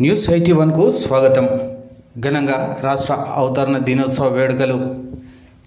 News eighty వన్కు స్వాగతం. ఘనంగా రాష్ట్ర అవతరణ దినోత్సవ వేడుకలు.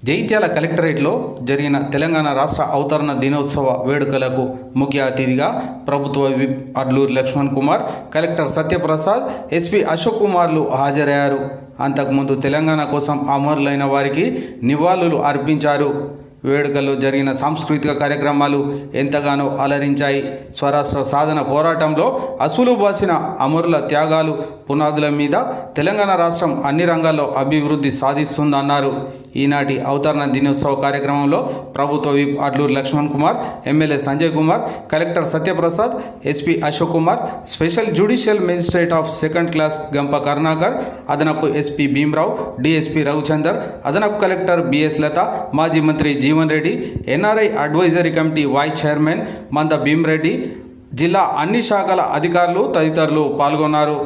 జైత్యాల కలెక్టరేట్లో జరిగిన తెలంగాణ రాష్ట్ర అవతరణ దినోత్సవ వేడుకలకు ముఖ్య అతిథిగా ప్రభుత్వ whip Adluri Laxman Kumar collector Satyaprasad SP Ashok కుమార్లు హాజరయ్యారు. అంతకుముందు తెలంగాణ కోసం అమరులైన వారికి నివాళులు అర్పించారు. వేడుకల్లో జరిగిన సాంస్కృతిక కార్యక్రమాలు ఎంతగానో అలరించాయి. స్వరాష్ట్ర సాధన పోరాటంలో అసులు బాసిన అమరుల త్యాగాలు పునాదుల మీద తెలంగాణ రాష్ట్రం అన్ని రంగాల్లో అభివృద్ధి సాధిస్తుందన్నారు. ఈనాటి అవతరణ దినోత్సవ కార్యక్రమంలో ప్రభుత్వ whip Adluri Laxman Kumar MLA Sanjay Kumar collector Satyaprasad SP Ashok Kumar special judicial magistrate of second class Gampa Karunakar అదనపు ఎస్పీ భీమరావు డిఎస్పీ రఘుచందర్ అదనపు కలెక్టర్ బిఎస్ లత మాజీ మంత్రి Jeevan Reddy NRI advisory committee vice chairman Manda Bheemareddy జిల్లా అన్ని శాఖల అధికారులు తదితరులు పాల్గొన్నారు.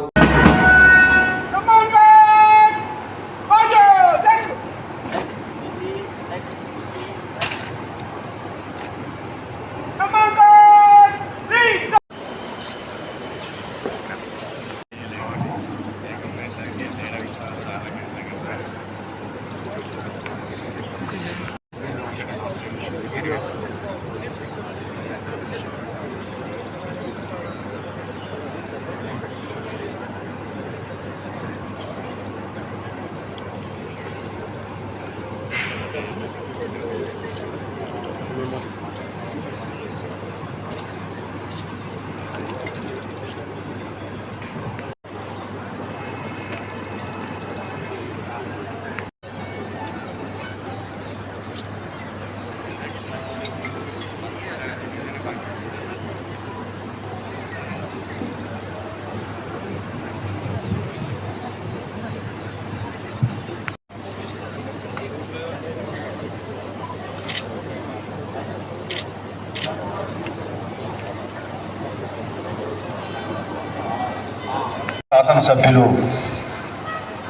శాసనసభ్యులు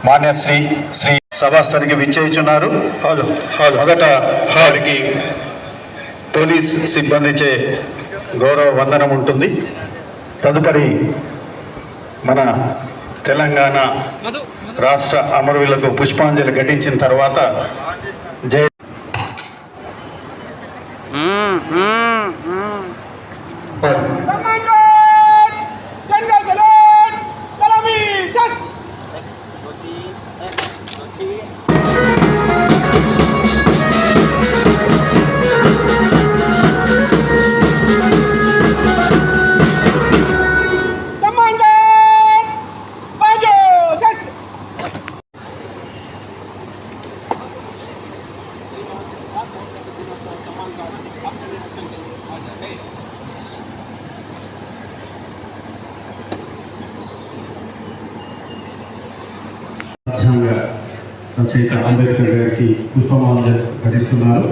మాన్యశ్రీ శ్రీ సభాస్థలికి విచ్చేయుచున్నారు. మొదట వారికి పోలీస్ సిబ్బందిచే గౌరవ వందనం ఉంటుంది. తదుపరి మన తెలంగాణ రాష్ట్ర అమరవీరులకు పుష్పాంజలి ఘటించిన తర్వాత జై Come on, గారికి ఘటిస్తున్నారు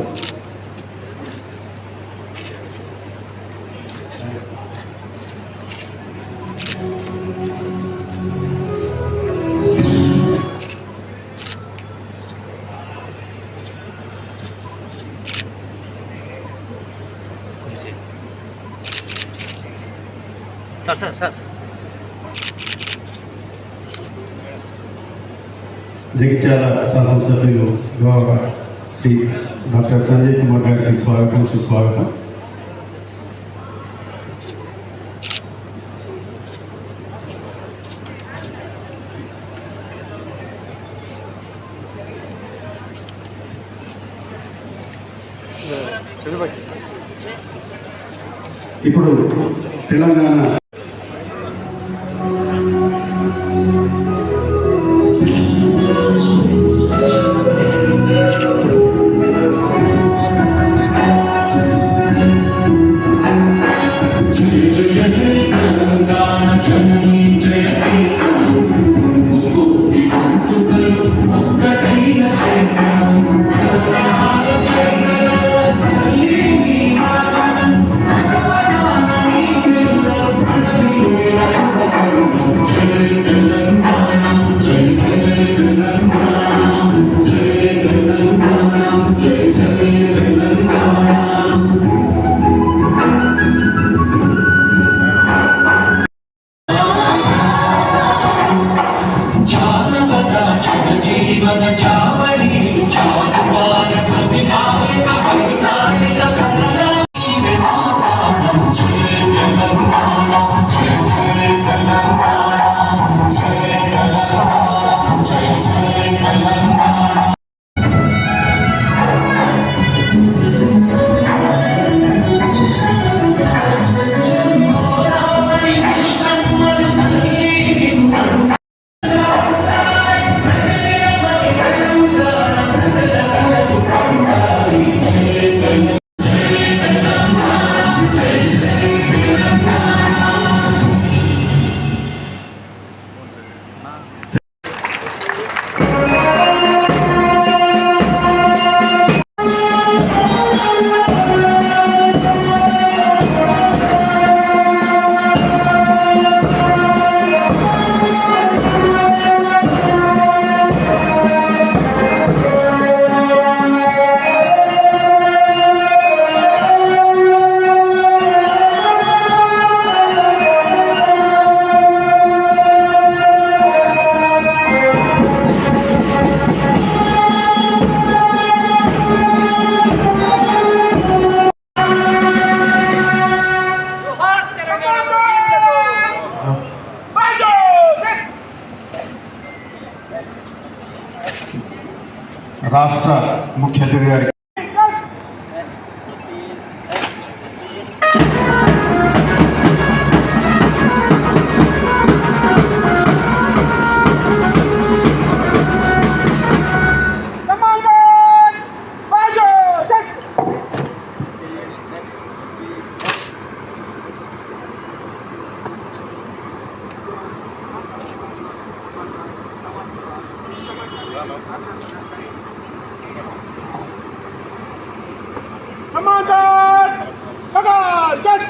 సార్ సార్ సార్. జగిత్యాల శాసనసభ్యులు గౌరవ శ్రీ డాక్టర్ సంజయ్ కుమార్ గారికి స్వాగతం సుస్వాగతం. ఇప్పుడు తెలంగాణ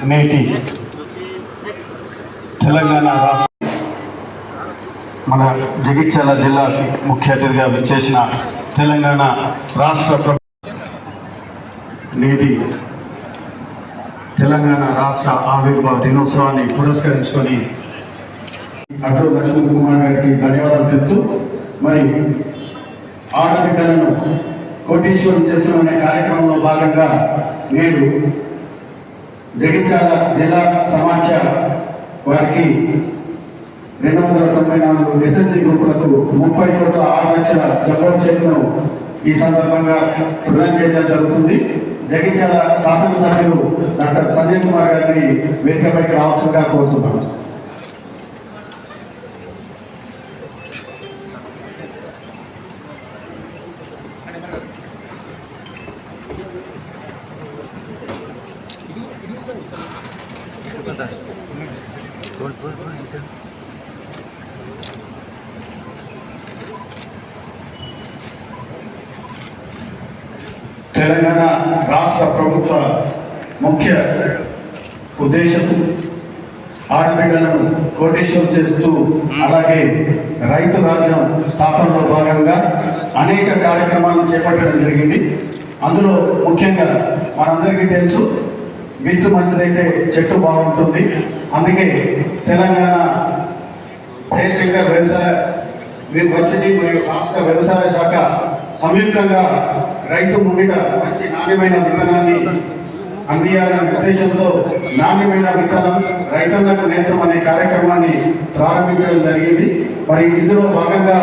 నేటి తెలంగాణ రాష్ట్ర మన జగిత్యాల జిల్లాకి ముఖ్య అతిథిగా విచ్చేసిన తెలంగాణ రాష్ట్ర నేటి తెలంగాణ రాష్ట్ర ఆవిర్భావ దినోత్సవాన్ని పురస్కరించుకొని అటు లక్ష్మణ్ కుమార్ గారికి ధన్యవాదాలు చెప్తూ మరి ఆడబిడ్డలను కోటీశ్వరం చేస్తున్న కార్యక్రమంలో భాగంగా నేడు జగిత్యాల జిల్లా సమాఖ్య వారికి రెండు వందల తొంభై నాలుగు ఎస్ఎస్జి గ్రూపులకు ముప్పై కోట్ల ఆరు లక్షల జబ్బు చెక్ను ఈ సందర్భంగా ప్రదానం చేయడం జరుగుతుంది. జగిత్యాల శాసనసభ్యులు డాక్టర్ సంజయ్ కుమార్ గారిని వేదికపైకి రావాల్సిందిగా కోరుతున్నాను తెలంగాణ రాష్ట్ర ప్రభుత్వ ముఖ్య ఉద్దేశం ఆడబిడ్డలను కోటేశ్వరం చేస్తూ అలాగే రైతు రాజ్యం స్థాపనలో భాగంగా అనేక కార్యక్రమాలను చేపట్టడం జరిగింది. అందులో ముఖ్యంగా మనందరికీ తెలుసు విత్తు మంచిదైతే చెట్టు బాగుంటుంది. అందుకే తెలంగాణ దేశంగా వ్యవసాయ యూనివర్సిటీ మరియు రాష్ట్ర వ్యవసాయ శాఖ సంయుక్తంగా రైతు ముంగిట మంచి నాణ్యమైన విత్తనాన్ని అందియాలనే ఉద్దేశంతో నాణ్యమైన విత్తనం రైతన్నకు నేసం అనే కార్యక్రమాన్ని ప్రారంభించడం జరిగింది. మరి ఇందులో భాగంగా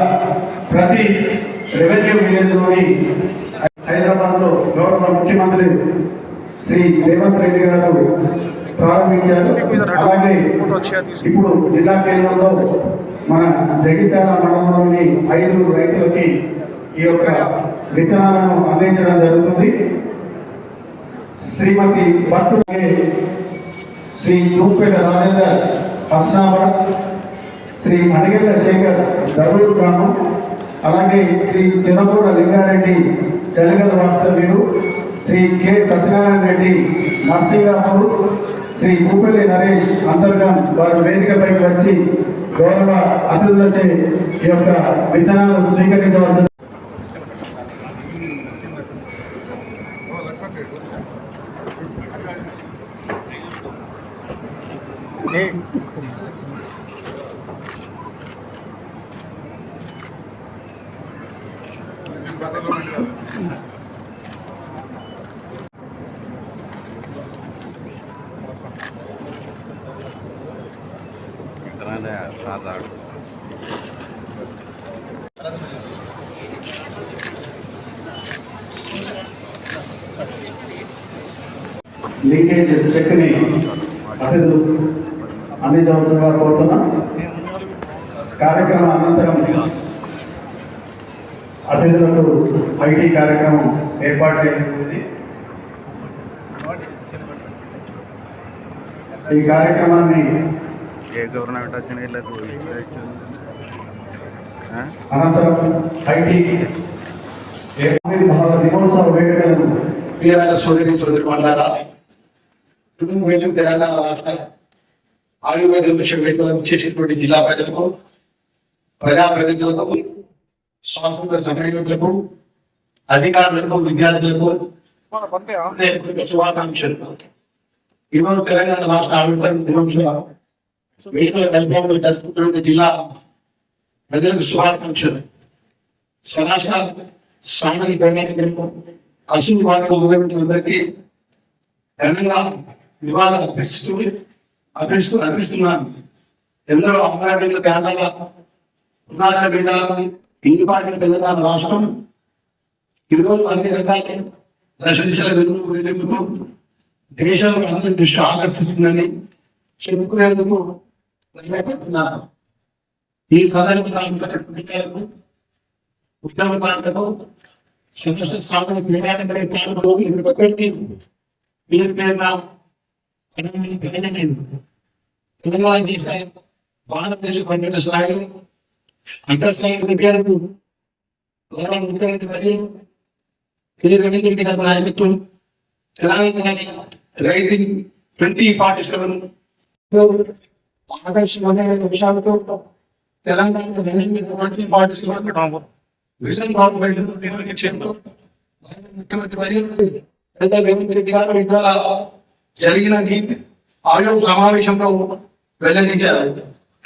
ప్రతి రెవెన్యూ విలేజ్లోని హైదరాబాద్లో గౌరవ ముఖ్యమంత్రి శ్రీ రేవంత్ రెడ్డి గారు ప్రారంభించారు. అలాగే ఇప్పుడు జిల్లా కేంద్రంలో మన జగిత్యాల మండలంలోని ఐదు రైతులకి ఈ యొక్క విత్తనాలను అందించడం జరుగుతుంది. శ్రీమతి భట్టు శ్రీ తూపేట రాజేందర్ హస్నాబాద్ శ్రీ మణిగల్ల శేఖర్ దరూర్ గ్రామం అలాగే శ్రీ తిరుపూర లింగారెడ్డి చలిగల వాస్తవ్యులు శ్రీ కె సత్యనారాయణ రెడ్డి నర్సింగాపూర్ శ్రీ భూపల్లి నరేష్ అంతర్గం వారి వేదికపైకి వచ్చి గౌరవ అతిథులచే ఈ యొక్క విధానాలు స్వీకరించవలసిన 你。కార్యక్రమం అనంతరం అతిథులకు ఐటీ కార్యక్రమం ఏర్పాటు చేయబడింది ఈ కార్యక్రమాన్ని ఏ గవర్నమెంట్ వచ్చిన? అనంతరం ఐటీ ఆవిర్భావ దినోత్సవ వేడుకలను ప్రియమైన సోదరి సోదరి మండలారా కుటుంబం తెలంగాణ రాష్ట్ర ఆయుర్వేద విశ్వవిద్యాలయం చేసినటువంటి జిల్లా ప్రజలకు ప్రజాప్రతినిధులకు స్వాతంత్ర సమన్వయులకు అధికారులకు విద్యార్థులకు శుభాకాంక్షలు. ఈరోజు తెలంగాణ రాష్ట్ర ఆవిర్భావ దినోత్సవ వేడుకల వైభవంలో జరుపుకుంటున్న జిల్లా ప్రజలకు శుభాకాంక్షలు. స్వరాష్ట్ర సామాజిక ప్రయాణికులకు అసలు వారికి ఘనంగా నివాళులు అర్పిస్తూ అర్పిస్తూ అర్పిస్తున్నాను. ఎందరో అమరావతిలో కేరళ పునాదుల మీద ఇంటి పాటిన తెలంగాణ రాష్ట్రం ఈరోజు అన్ని రకాల దశ దిశల వెలుగు వెలుగుతూ దేశం అందరి దృష్టి ఆకర్షిస్తుందని చెప్పుకునేందుకు ప్రయత్నిస్తున్నారు. ఈ ఉద్యమ పాటకు సమస్య సాధన పీడాన్ని పాల్గొని పేరు నా తెలంగాణ దేశ భారతదేశ పండిన స్థాయిలో అంతర్స్థాయి విద్యార్థులు గౌరవ ముఖ్యమంత్రి మరియు రెడ్డి గారి నాయకత్వం Telangana rising twenty forty seven ఆకర్షణీయమైన విషయాలతో Telangana twenty forty seven vision ముఖ్యమంత్రి మరియు రేవంత్ రెడ్డి గారు జరిగిన నీతి ఆయోగ్ సమావేశంలో వెల్లడించారు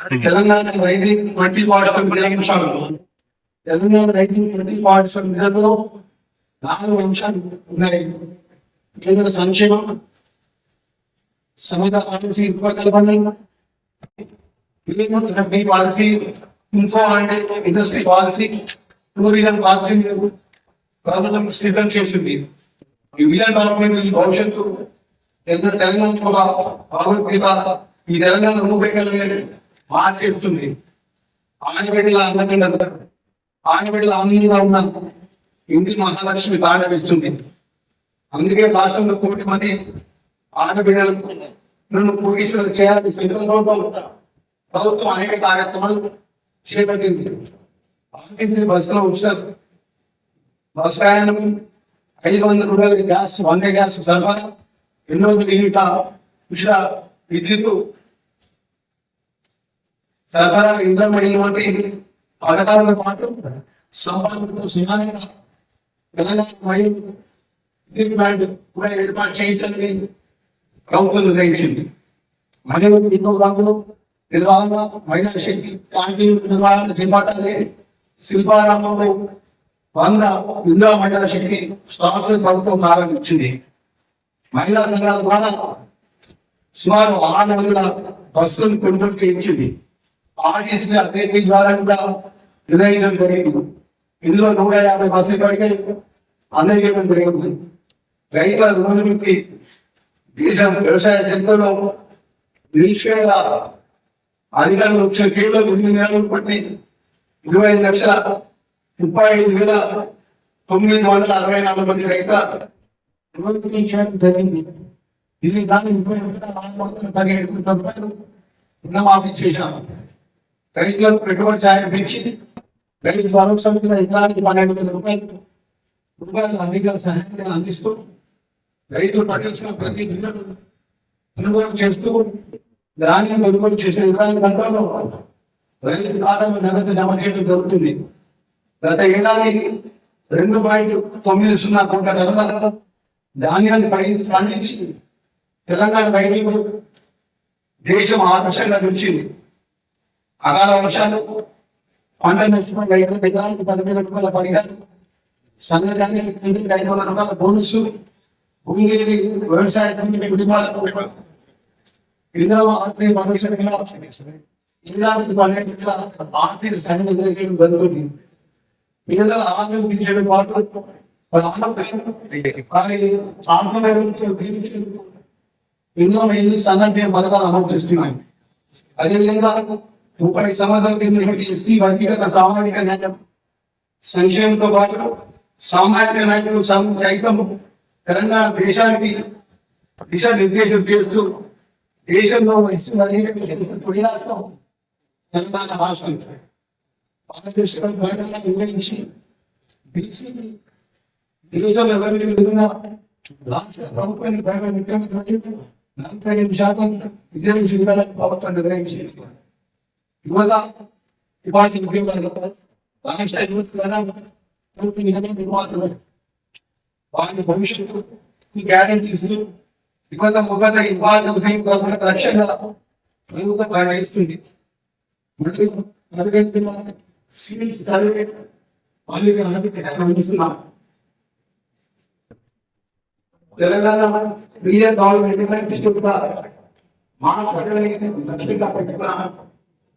తెలంగాణ రైజింగ్ ట్వంటీ ఫార్టీ అంశాలు. Telangana rising twenty forty seven నాలుగు అంశాలు ఉన్నాయి. కేంద్ర సంక్షేమం సమగ్ర పాలసీ రూపకల్పన policy info and industry policy tourism policy ప్రభుత్వం సిద్ధం చేసింది. ఈ డెవలప్మెంట్ ఈ భవిష్యత్తు తెలంగాణ తెలంగాణ భగవద్గీత ఈ తెలంగాణ రూపురేఖలు మార్చేస్తుంది ఆనబిడ్డల అందకుండా ఆడబిడ్డల అందంగా ఉన్న ఇంటి మహాలక్ష్మి బాగా అందుకే రాష్ట్రంలో కోటి మంది ఆడబిడ్డలు నన్ను కోటీశ్వరులు చేయాలని సంకల్పంతో ప్రభుత్వం అనేక కార్యక్రమాలు చేపట్టింది. ఆర్టీసీ బస్సులో వచ్చారు బస్ ప్రయాణం ఐదు వందల రూపాయల గ్యాస్ వంద గ్యాస్ సరఫరా. ఎన్నో యూనిట్ ఉచిత విద్యుత్ సరఫరా ఇంధనమైన వంటి పథకాలతో పాటు సంపాదనతో సునామీ తెలంగాణ విద్యుత్ బ్యాండ్ కూడా ఏర్పాటు చేయించాలని ప్రభుత్వం నిర్ణయించింది. మరియు ఎన్నో రంగులు నిర్వహణ మహిళా శక్తి క్యాంటీన్ నిర్వహణ చేపట్టాలి. శిల్పారామంలో వంద ఇందిరా మహిళా శక్తి స్టాక్స్ ప్రభుత్వం ప్రారంభించింది. మహిళా సంఘాల ద్వారా సుమారు ఆరు వందల బస్సులను కొనుగోలు చేయించింది. ఆర్టీసీ అభ్యర్థి ద్వారా కూడా నిర్ణయించడం జరిగింది. ఇందులో నూట యాభై బస్సులు ఇప్పటికే అందజేయడం జరిగింది? రైతుల రుణముక్తి దేశం వ్యవసాయ చరిత్రలో నిలిచిపోయేలా అధికారులు వచ్చిన కేవలం ఎనిమిది నెలలు పట్టి ఇరవై ఐదు లక్షల ముప్పై ఐదు వేల తొమ్మిది వందల అరవై నాలుగు మంది రైతుల రుణముక్తి చేయడం జరిగింది. ఇది దాని ముప్పై ఐదు వేల నాలుగు వందల పదిహేడు రూపాయలు రుణమాఫీ చేశాం రైతులకు పెట్టుబడి సాయం పెంచి రైతు భరోసా మీద ఎకరానికి పన్నెండు వేల రూపాయలు రూపాయలు అన్నికల సహాయాన్ని అందిస్తూ రైతులు పండించిన ప్రతి గిన్నెను కొనుగోలు చేస్తూ ధాన్యం కొనుగోలు చేసిన ఇరవై గంటల్లో రైతు ఖాతాలో నగదు జమ చేయడం జరుగుతుంది. గత ఏడాది రెండు పాయింట్ తొమ్మిది సున్నా కోట్ల ధరల ధాన్యాన్ని పండించి తెలంగాణ రైతులకు దేశం ఆదర్శంగా నిలిచింది అకాల వర్షాలు పంట నష్టం రైతుల ఎకరానికి పదివేల రూపాయల పరిహారం సన్నధాన్యం ఐదు వందల రూపాయల బోనస్ భూమి వ్యవసాయ కుటుంబాలకు ఇందులో ఆర్థిక ఇలాంటి పన్నెండు ఆర్థిక సహాయం జరుగుతుంది పేదల ఆరోగ్యం తీర్చడం పాటు ఎన్నో ఎన్ని సన్నద్ధ పథకాలు అమలు చేస్తున్నాయి. అదేవిధంగా ముప్పై సంవత్సరాల కింద ఎస్సీ వర్గీకరణ సామాజిక న్యాయం సంక్షేమంతో పాటు సామాజిక నాయకులు సైతం తెలంగాణ దేశానికి దిశ నిర్దేశం చేస్తూ దేశంలో ఎస్సీ వర్గీకరణ తెలంగాణ రాష్ట్రం. భారతదేశంలో భాగంగా నిర్వహించి బీసీ దేశంలో ఎవరి విధంగా రాష్ట్ర ప్రభుత్వానికి భాగంగా ముఖ్యమంత్రి నలభై శాతం ప్రభుత్వం నిర్ణయించింది ఇవాళ ఉపాధి ఉద్యోగాలు నిర్మాతలు వారి భవిష్యత్తు గ్యారెంటీ ఇస్తూ ఇవాళ ఉపాధి ఉపాధి ఉద్యోగ లక్ష్యంగా ప్రభుత్వం నిర్వహిస్తుంది సివిల్స్ చదివే తెలంగాణ రియల్ గవర్నమెంట్ డిస్ట్రిక్ట్ మా ప్రజలని దృష్టిగా పెట్టుకున్న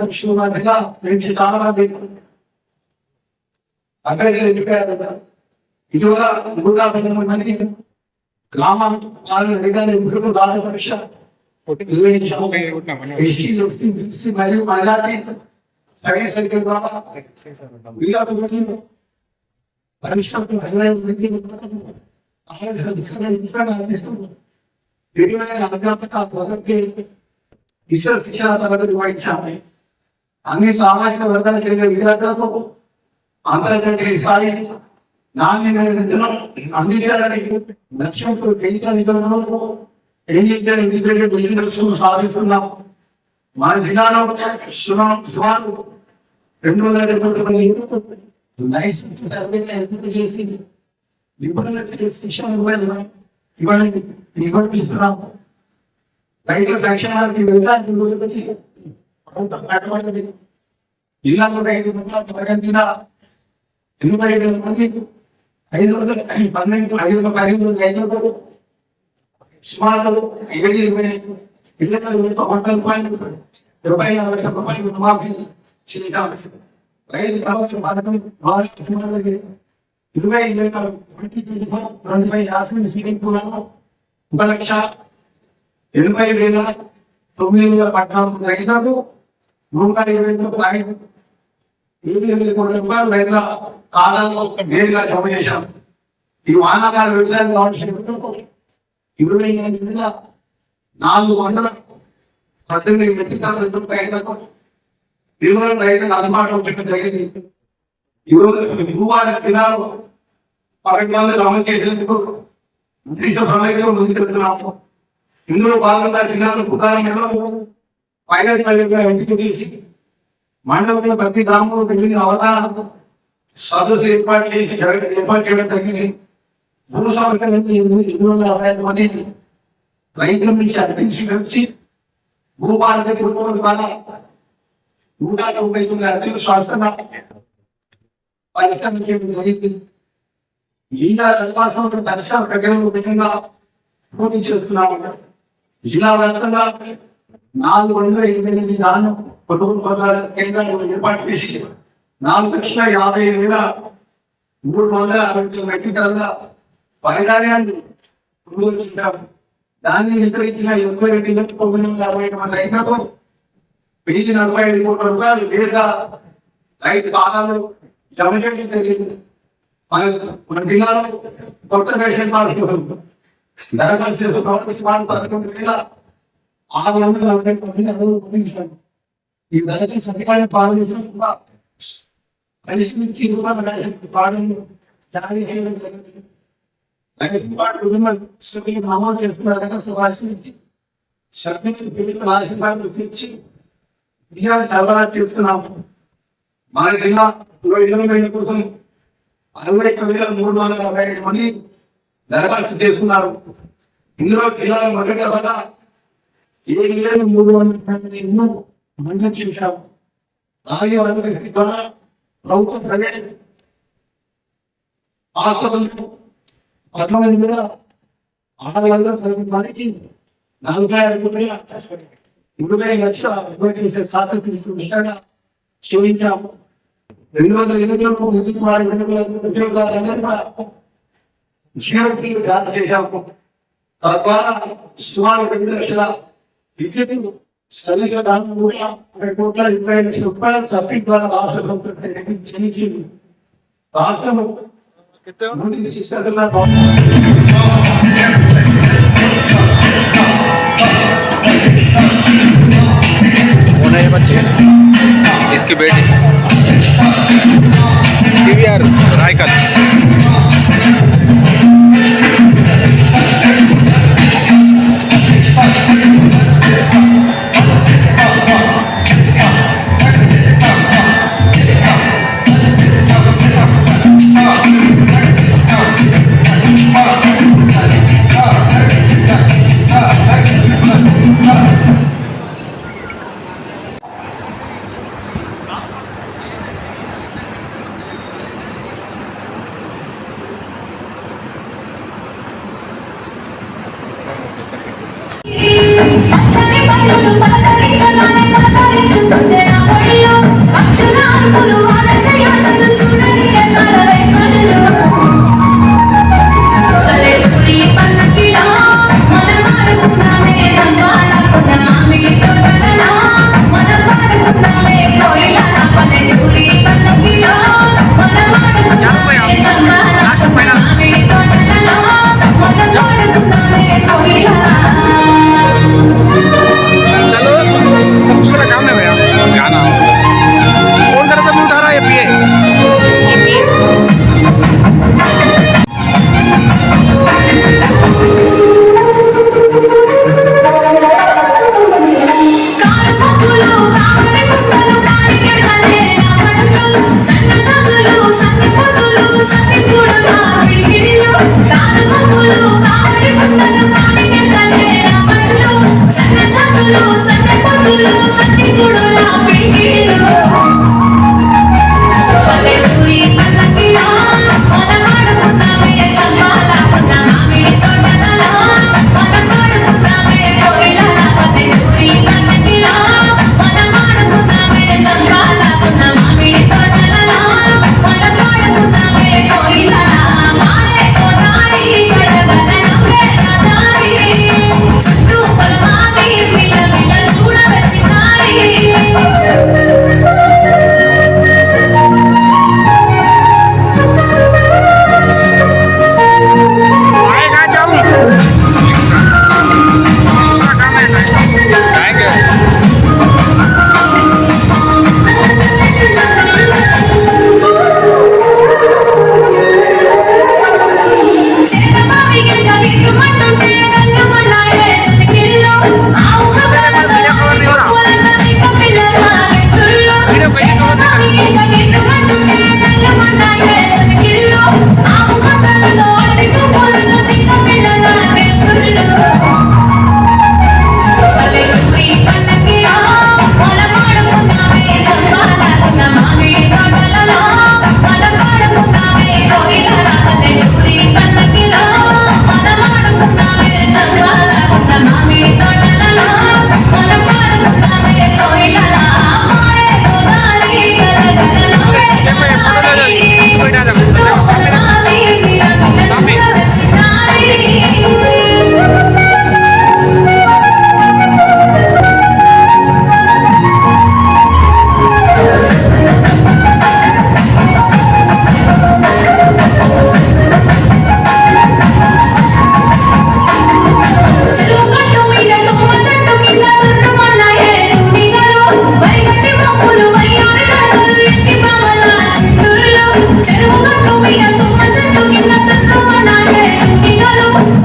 లక్ష్యంగా రెండు చాలా మంది అభ్యర్థులు ఎంపికారు ఇటీవల నూట పదమూడు మంది గ్రామం వాళ్ళు అడిగానే ముగ్గురు బాల పరీక్ష నిర్వహించాము ఎస్టీ ఎస్సీ బీసీ మరియు మైనార్టీ స్టడీ సర్కిల్ ద్వారా వీళ్ళకి పరీక్షకు అందిస్తుంది వీటిలో అధ్యాపక మొదటి శిక్షణ తరగతి నిర్వహించాము అన్ని సామాజిక వర్గాలు చెందిన విద్యార్థులకు అంతర్జాతీయ స్థాయి నాణ్యమైన విద్యను అందించాలని లక్ష్యంతో కేంద్ర ఇంటిగ్రేటెడ్ స్కూల్ సాధిస్తున్నాం మన జిల్లాలో సుమారు రెండు వందల డెబ్బై లైసెన్స్ సర్వీస్ చేసి నిపుణుల శిక్షణ ఇవ్వాలి. ఇవ్వడం ఇవ్వడం ఇస్తున్నాం రైతుల సంక్షేమానికి వ్యవసాయం జిల్లాలో రైతు తరగతిన ఇరవై ఐదు మంది ఐదు వందల పన్నెండు ఐదు వందల ఐదు రైతులకు సుమారు ఏడు ఇరవై ఇరవై వందల రూపాయలు ఇరవై నాలుగు లక్షల రూపాయలు రుణమాఫీ చేశాము రైతు భరోసా పథకం మహారాష్ట్ర సుమారు ఇరవై ఇరవై నాలుగు twenty twenty four twenty five రాసిన సీలింగ్ పూలను ఒక లక్ష ఎనభై వేల తొమ్మిది వందల పద్నాలుగు రైతులకు నూట ఇరవై పాయింట్ ఏడు ఎనిమిది కోట్ల రూపాయలు రైతుల ఖాతాలో నేరుగా జమ చేశాం. ఈ వానాకాల వ్యవసాయం కావాల్సిన ఇరవై ఎనిమిది వేల నాలుగు వందల పద్దెనిమిది మెట్రిక్ టన్నుల రైతులకు ఇరవై రైతులకు అందుబాటులో పెట్టడం జరిగింది. ఈరోజు భూవారి దినాలు పరిజ్ఞానాలు అమలు చేసేందుకు దేశ ప్రణాళికలో ముందుకు వెళ్తున్నాము. ఇందులో భాగంగా జిల్లాలో పుకారంలో పైలట్ ఎంపిక చేసి మండలంలో ప్రతి గ్రామంలో పెళ్ళి అవగాహన సదస్సు ఏర్పాటు చేసి ఏర్పాటు చేయడం జరిగింది. భూ సంస్థ నుంచి ఎనిమిది ఎనిమిది వందల అరవై ఐదు మంది రైతుల నుంచి అర్పించి వచ్చి భూభారత కుటుంబం ద్వారా నూట తొంభై తొమ్మిది అర్జీలు శాస్త్ర పరిశ్రమ జిల్లా పరిశ్రమ ప్రకటనలు విధంగా పూర్తి చేస్తున్నాము జిల్లా వ్యాప్తంగా నాలుగు వందల ఇరవై ఎనిమిది దాను కుటుంబ పథకాల కేంద్రాలు ఏర్పాటు చేసి నాలుగు లక్షల యాభై వేల మూడు వందల అరవై తొమ్మిది మెట్రిక్ టన్నుల పరిధాన్యాన్ని కొనుగోలు చేశాము దాన్ని విక్రయించిన ఇరవై రెండు వేల తొమ్మిది వందల అరవై ఐదు మంది రైతులకు వెయ్యి నలభై ఐదు కోట్ల రూపాయలు నేరుగా రైతు బాధలు జమ జరిగింది. మన మన జిల్లాలో కొత్త రేషన్ కార్డు కోసం దరఖాస్తు చేసిన పదకొండు వేల ఆరు వందల నలభై తొమ్మిది అడుగులు పొందించారు ఈ దరఖాస్తు సరికాయ పాలన పరిస్థితి పాలన జారీ చేయడం జరిగింది. రైతు పాటు కుటుంబ సభ్యులు నమోదు చేసుకున్న దరఖాస్తు పరిశీలించి సభ్యులు వివిధ రాజకీయాలు తెచ్చి విజయాన్ని సరఫరా చేస్తున్నాము. మన జిల్లా ఇరవై వేల కోసం అరవై ఒక్క వేల మూడు వందల అరవై ఐదు మంది దరఖాస్తు చేసుకున్నారు. ఇందులో పిల్లల మొదటి వల్ల ఏడు వేల మూడు వందల ఎన్నో మందిని చూశాము. అలాగే వనరుల ద్వారా ప్రభుత్వం ప్రైవేట్ ఆసుపత్రులు పద్నాలుగు వేల ఆరు వందల పదకొండు మందికి నలభై ఐదు వేల ఇరవై లక్షల చేసే శాస్త్ర విషయంగా క్షమించాము. రెండు వందల ఎనిమిదిలో విద్యుత్ వారి ఉద్యోగాలందరూ కూడా జీరోకి జారీ చేశాము తద్వారా సుమారు రెండు లక్షల విద్యుత్ సరిగ్గా దాని కూడా రెండు కోట్ల ఇరవై లక్షల రూపాయల సబ్సిడీ ద్వారా రాష్ట్ర ప్రభుత్వం చెల్లించింది రాష్ట్రం ముందుకు తీసుకెళ్తున్న कौन है ये बच्चे इसकी बेटी TVR Raikal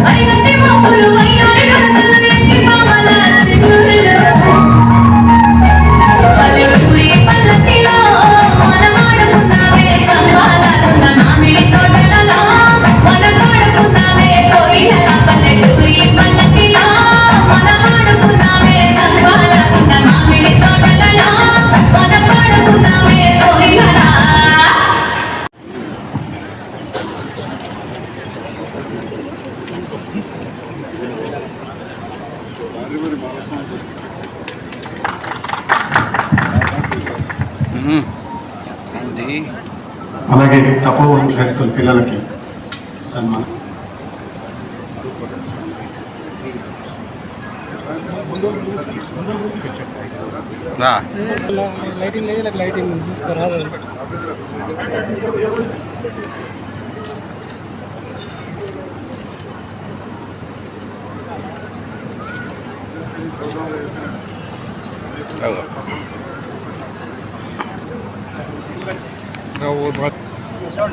I Tapovan high school పిల్లలకి సన్మానం రా లైటింగ్ లేదు నాకు లైటింగ్ తీసుకురా సార్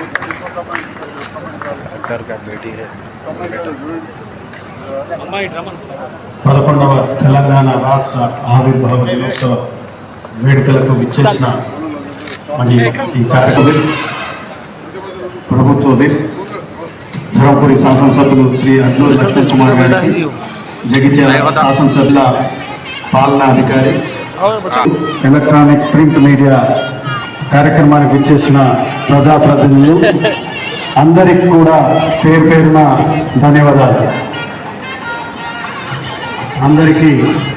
కలెక్టర్ కా భేటీ పదకొండవ తెలంగాణ రాష్ట్ర ఆవిర్భావ దినోత్సవ వేడుకలకు విచ్చేసిన మరి ఈ కార్యక్రమం. ప్రభుత్వ ధర్మపురి శాసనసభ్యులు శ్రీ అర్జున్ లక్ష్మణ్ కుమార్ గారికి జగిత్యాల శాసనసభ్యుల పాలనా అధికారి ఎలక్ట్రానిక్ ప్రింట్ మీడియా కార్యక్రమానికి ఇచ్చేసిన ప్రజాప్రతినిధులు అందరికి కూడా పేరు పేరున ధన్యవాదాలు. అందరికీ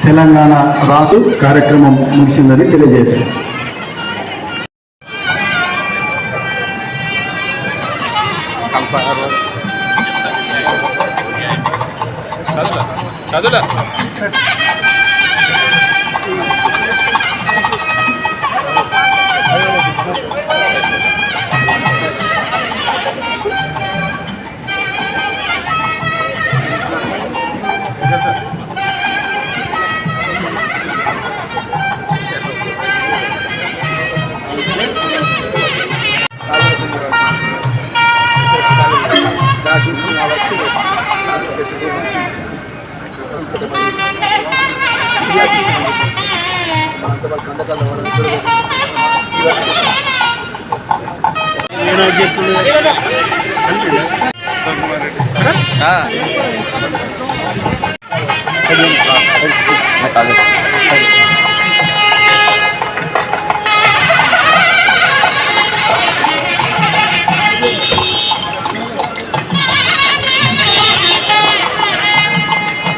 తెలంగాణ రాసు కార్యక్రమం ముగిసిందని తెలియజేశారు చదువులా.